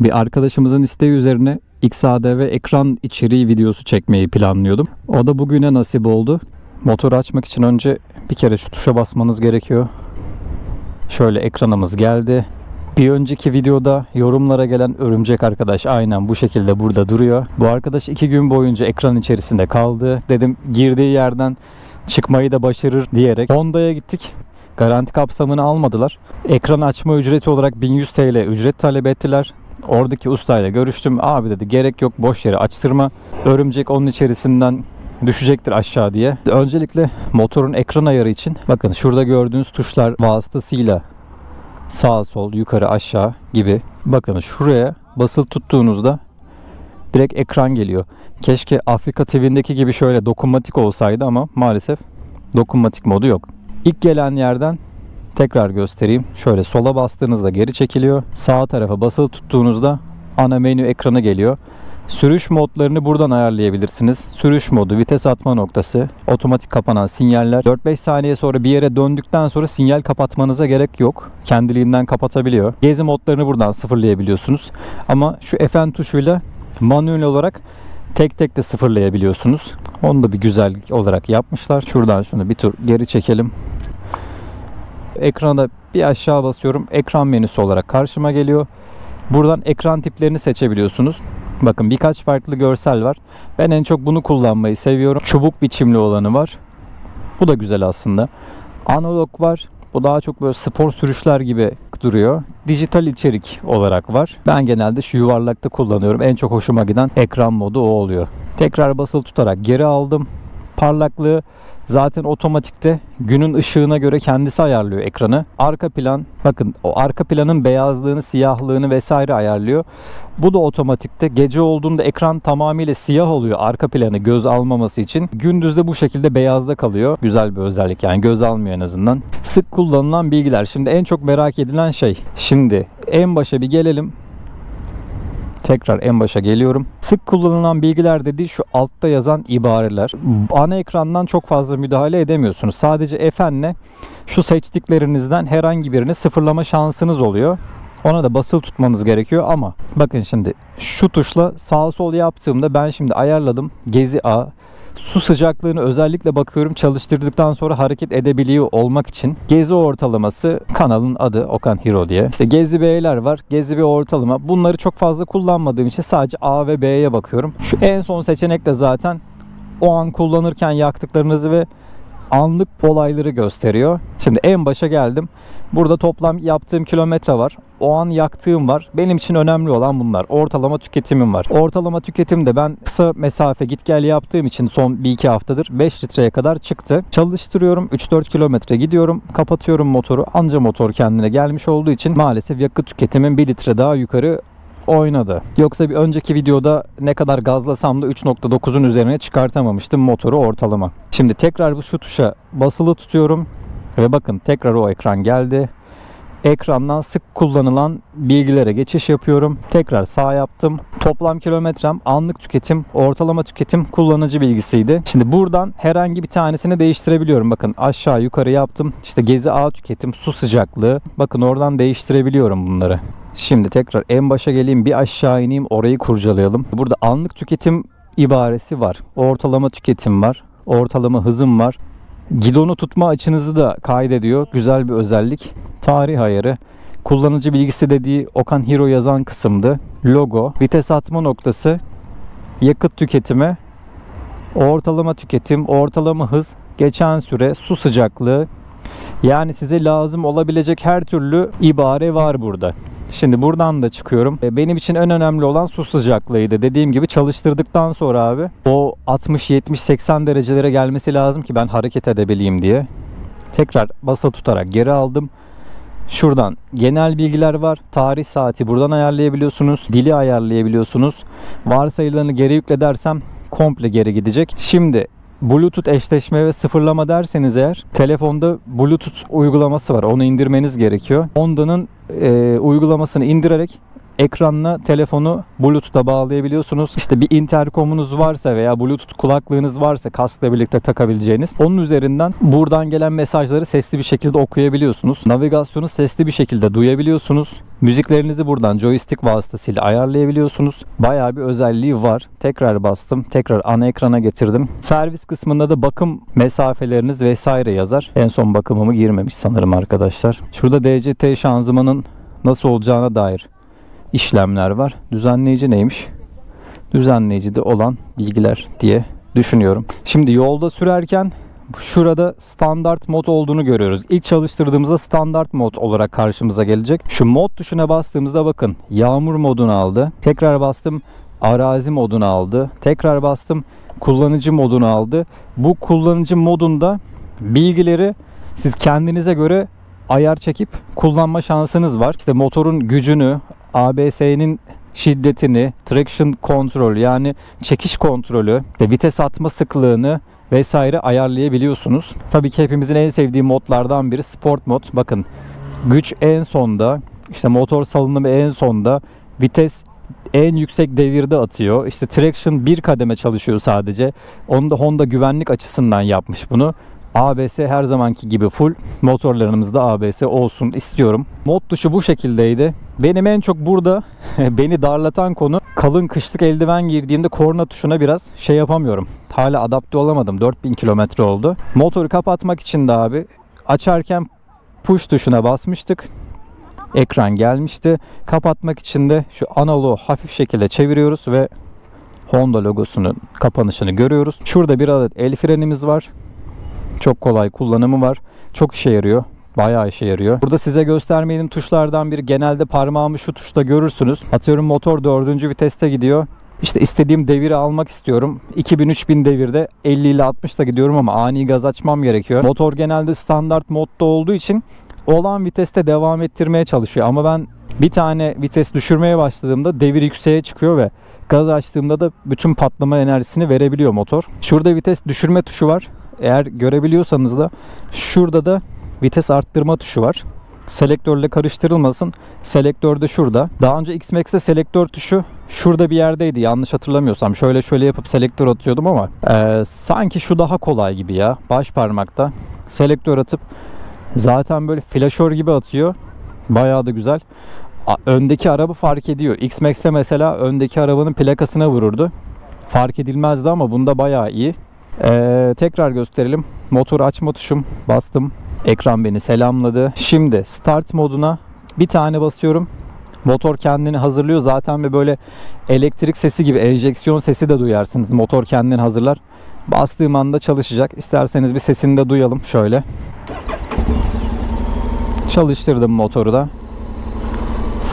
Bir arkadaşımızın isteği üzerine XADV ekran içeriği videosu çekmeyi planlıyordum. O da bugüne nasip oldu. Motoru açmak için önce bir kere şu tuşa basmanız gerekiyor. Şöyle ekranımız geldi. Bir önceki videoda yorumlara gelen örümcek arkadaş aynen bu şekilde burada duruyor. Bu arkadaş iki gün boyunca ekran içerisinde kaldı. Dedim girdiği yerden çıkmayı da başarır diyerek Honda'ya gittik. Garanti kapsamını almadılar. Ekran açma ücreti olarak 1100 TL ücret talep ettiler. Oradaki ustayla görüştüm. Abi dedi gerek yok boş yere açtırma. Örümcek onun içerisinden düşecektir aşağı diye. Öncelikle motorun ekran ayarı için bakın şurada gördüğünüz tuşlar vasıtasıyla sağ sol yukarı aşağı gibi. Bakın şuraya basılı tuttuğunuzda direkt ekran geliyor. Keşke Afrika TV'ndeki gibi şöyle dokunmatik olsaydı ama maalesef dokunmatik modu yok. İlk gelen yerden tekrar göstereyim. Şöyle sola bastığınızda geri çekiliyor. Sağ tarafa basılı tuttuğunuzda ana menü ekranı geliyor. Sürüş modlarını buradan ayarlayabilirsiniz. Sürüş modu, vites atma noktası, otomatik kapanan sinyaller. 4-5 saniye sonra bir yere döndükten sonra sinyal kapatmanıza gerek yok. Kendiliğinden kapatabiliyor. Gezi modlarını buradan sıfırlayabiliyorsunuz. Ama şu Fn tuşuyla manuel olarak tek tek de sıfırlayabiliyorsunuz. Onu da bir güzellik olarak yapmışlar. Şuradan şunu bir tur geri çekelim. Ekrana bir aşağı basıyorum. Ekran menüsü olarak karşıma geliyor. Buradan ekran tiplerini seçebiliyorsunuz. Bakın birkaç farklı görsel var. Ben en çok bunu kullanmayı seviyorum. Çubuk biçimli olanı var. Bu da güzel aslında. Analog var. Bu daha çok böyle spor sürüşler gibi duruyor. Dijital içerik olarak var. Ben genelde şu yuvarlakta kullanıyorum. En çok hoşuma giden ekran modu o oluyor. Tekrar basılı tutarak geri aldım. Parlaklığı zaten otomatikte günün ışığına göre kendisi ayarlıyor ekranı. Arka plan bakın o arka planın beyazlığını, siyahlığını vesaire ayarlıyor. Bu da otomatikte gece olduğunda ekran tamamıyla siyah oluyor arka planı göz almaması için. Gündüzde bu şekilde beyazda kalıyor. Güzel bir özellik yani göz almıyor en azından. Sık kullanılan bilgiler. Şimdi en çok merak edilen şey. Şimdi en başa bir gelelim. Tekrar en başa geliyorum. Sık kullanılan bilgiler dediği şu altta yazan ibareler. Ana ekrandan çok fazla müdahale edemiyorsunuz. Sadece F'nle şu seçtiklerinizden herhangi birini sıfırlama şansınız oluyor. Ona da basılı tutmanız gerekiyor ama bakın şimdi şu tuşla sağ sol yaptığımda ben şimdi ayarladım. Gezi A Su sıcaklığını özellikle bakıyorum çalıştırdıktan sonra hareket edebiliyor olmak için. Gezi ortalaması kanalın adı Okan Hero diye. İşte Gezi B'ler var. Gezi B ortalama. Bunları çok fazla kullanmadığım için sadece A ve B'ye bakıyorum. Şu en son seçenek de zaten o an kullanırken yaktıklarınızı ve anlık olayları gösteriyor. Şimdi en başa geldim. Burada toplam yaptığım kilometre var. O an yaktığım var. Benim için önemli olan bunlar. Ortalama tüketimim var. Ortalama tüketimde ben kısa mesafe git gel yaptığım için son 1-2 haftadır 5 litreye kadar çıktı. Çalıştırıyorum. 3-4 kilometre gidiyorum. Kapatıyorum motoru. Anca motor kendine gelmiş olduğu için maalesef yakıt tüketimim 1 litre daha yukarı oynadı. Yoksa bir önceki videoda ne kadar gazlasam da 3.9'un üzerine çıkartamamıştım motoru ortalama. Şimdi tekrar bu şu tuşa basılı tutuyorum ve bakın tekrar o ekran geldi. Ekrandan sık kullanılan bilgilere geçiş yapıyorum. Tekrar sağ yaptım. Toplam kilometrem, anlık tüketim, ortalama tüketim, kullanıcı bilgisiydi. Şimdi buradan herhangi bir tanesini değiştirebiliyorum. Bakın aşağı yukarı yaptım. İşte gezi A tüketim, su sıcaklığı. Bakın oradan değiştirebiliyorum bunları. Şimdi tekrar en başa geleyim bir aşağı ineyim orayı kurcalayalım. Burada anlık tüketim ibaresi var. Ortalama tüketim var. Ortalama hızım var. Gidonu tutma açınızı da kaydediyor. Güzel bir özellik. Tarih ayarı. Kullanıcı bilgisi dediği Okan Hero yazan kısımdı. Logo, vites atma noktası, yakıt tüketimi, ortalama tüketim, ortalama hız, geçen süre, su sıcaklığı. Yani size lazım olabilecek her türlü ibare var burada. Şimdi buradan da çıkıyorum. E, Benim için en önemli olan su sıcaklığıydı. Dediğim gibi çalıştırdıktan sonra abi o 60 70 80 derecelere gelmesi lazım ki ben hareket edebileyim diye. Tekrar basılı tutarak geri aldım. Şuradan genel bilgiler var. Tarih saati buradan ayarlayabiliyorsunuz. Dili ayarlayabiliyorsunuz. Varsayılanı geri yükle dersem komple geri gidecek. Şimdi Bluetooth eşleşme ve sıfırlama derseniz eğer telefonda Bluetooth uygulaması var. Onu indirmeniz gerekiyor. Honda'nın e, uygulamasını indirerek ekranla telefonu Bluetooth'a bağlayabiliyorsunuz. İşte bir interkomunuz varsa veya Bluetooth kulaklığınız varsa kaskla birlikte takabileceğiniz. Onun üzerinden buradan gelen mesajları sesli bir şekilde okuyabiliyorsunuz. Navigasyonu sesli bir şekilde duyabiliyorsunuz. Müziklerinizi buradan joystick vasıtasıyla ayarlayabiliyorsunuz. Bayağı bir özelliği var. Tekrar bastım. Tekrar ana ekrana getirdim. Servis kısmında da bakım mesafeleriniz vesaire yazar. En son bakımımı girmemiş sanırım arkadaşlar. Şurada DCT şanzımanın nasıl olacağına dair işlemler var. Düzenleyici neymiş? Düzenleyicide olan bilgiler diye düşünüyorum. Şimdi yolda sürerken şurada standart mod olduğunu görüyoruz. İlk çalıştırdığımızda standart mod olarak karşımıza gelecek. Şu mod tuşuna bastığımızda bakın yağmur modunu aldı. Tekrar bastım arazi modunu aldı. Tekrar bastım kullanıcı modunu aldı. Bu kullanıcı modunda bilgileri siz kendinize göre ayar çekip kullanma şansınız var. İşte motorun gücünü, ABS'nin şiddetini, traction kontrol yani çekiş kontrolü, işte vites atma sıklığını vesaire ayarlayabiliyorsunuz. Tabii ki hepimizin en sevdiği modlardan biri sport mod. Bakın güç en sonda, işte motor salınımı en sonda, vites en yüksek devirde atıyor. İşte traction bir kademe çalışıyor sadece. Onu da Honda güvenlik açısından yapmış bunu. ABS her zamanki gibi full. Motorlarımızda ABS olsun istiyorum. Mod tuşu bu şekildeydi. Benim en çok burada beni darlatan konu kalın kışlık eldiven girdiğimde korna tuşuna biraz şey yapamıyorum. Hala adapte olamadım. 4000 kilometre oldu. Motoru kapatmak için de abi açarken push tuşuna basmıştık. Ekran gelmişti. Kapatmak için de şu analoğu hafif şekilde çeviriyoruz ve Honda logosunun kapanışını görüyoruz. Şurada bir adet el frenimiz var. Çok kolay kullanımı var. Çok işe yarıyor. Bayağı işe yarıyor. Burada size göstermediğim tuşlardan biri genelde parmağımı şu tuşta görürsünüz. Atıyorum motor 4. viteste gidiyor. İşte istediğim deviri almak istiyorum. 2000-3000 devirde 50 ile 60 da gidiyorum ama ani gaz açmam gerekiyor. Motor genelde standart modda olduğu için olan viteste devam ettirmeye çalışıyor. Ama ben bir tane vites düşürmeye başladığımda devir yükseğe çıkıyor ve gaz açtığımda da bütün patlama enerjisini verebiliyor motor. Şurada vites düşürme tuşu var. Eğer görebiliyorsanız da şurada da vites arttırma tuşu var. Selektörle karıştırılmasın. Selektör de şurada. Daha önce X-Max'te selektör tuşu şurada bir yerdeydi. Yanlış hatırlamıyorsam. Şöyle şöyle yapıp selektör atıyordum ama e, sanki şu daha kolay gibi ya. Baş parmakta selektör atıp zaten böyle flaşör gibi atıyor. Bayağı da güzel. A- Öndeki araba fark ediyor. X-Max'te mesela öndeki arabanın plakasına vururdu. Fark edilmezdi ama bunda bayağı iyi. Ee, tekrar gösterelim. Motor açma tuşum. Bastım. Ekran beni selamladı. Şimdi start moduna bir tane basıyorum. Motor kendini hazırlıyor zaten ve böyle elektrik sesi gibi enjeksiyon sesi de duyarsınız. Motor kendini hazırlar. Bastığım anda çalışacak. İsterseniz bir sesini de duyalım şöyle. Çalıştırdım motoru da.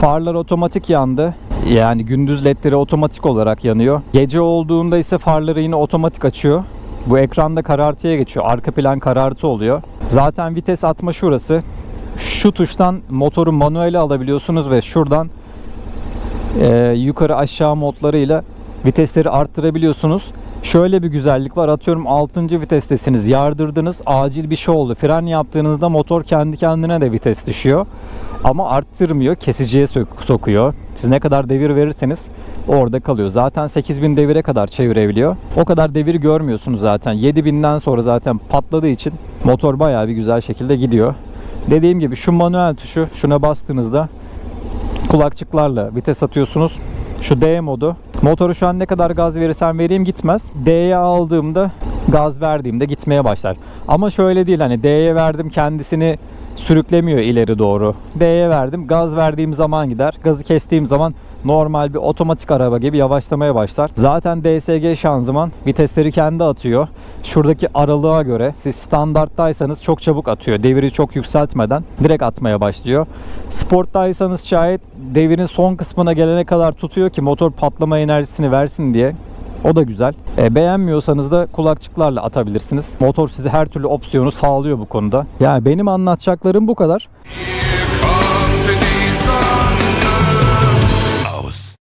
Farlar otomatik yandı. Yani gündüz ledleri otomatik olarak yanıyor. Gece olduğunda ise farları yine otomatik açıyor. Bu ekranda karartıya geçiyor. Arka plan karartı oluyor. Zaten vites atma şurası. Şu tuştan motoru manuele alabiliyorsunuz ve şuradan e, yukarı aşağı modlarıyla vitesleri arttırabiliyorsunuz. Şöyle bir güzellik var. Atıyorum 6. vitestesiniz. Yardırdınız. Acil bir şey oldu. Fren yaptığınızda motor kendi kendine de vites düşüyor. Ama arttırmıyor. Kesiciye sokuyor. Siz ne kadar devir verirseniz orada kalıyor. Zaten 8000 devire kadar çevirebiliyor. O kadar devir görmüyorsunuz zaten. 7000'den sonra zaten patladığı için motor bayağı bir güzel şekilde gidiyor. Dediğim gibi şu manuel tuşu şuna bastığınızda kulakçıklarla vites atıyorsunuz. Şu D modu. Motoru şu an ne kadar gaz verirsem vereyim gitmez. D'ye aldığımda gaz verdiğimde gitmeye başlar. Ama şöyle değil hani D'ye verdim kendisini sürüklemiyor ileri doğru. D'ye verdim gaz verdiğim zaman gider. Gazı kestiğim zaman normal bir otomatik araba gibi yavaşlamaya başlar. Zaten DSG şanzıman vitesleri kendi atıyor. Şuradaki aralığa göre siz standarttaysanız çok çabuk atıyor. Deviri çok yükseltmeden direkt atmaya başlıyor. Sporttaysanız şayet devirin son kısmına gelene kadar tutuyor ki motor patlama enerjisini versin diye. O da güzel. E, beğenmiyorsanız da kulakçıklarla atabilirsiniz. Motor size her türlü opsiyonu sağlıyor bu konuda. Yani benim anlatacaklarım bu kadar.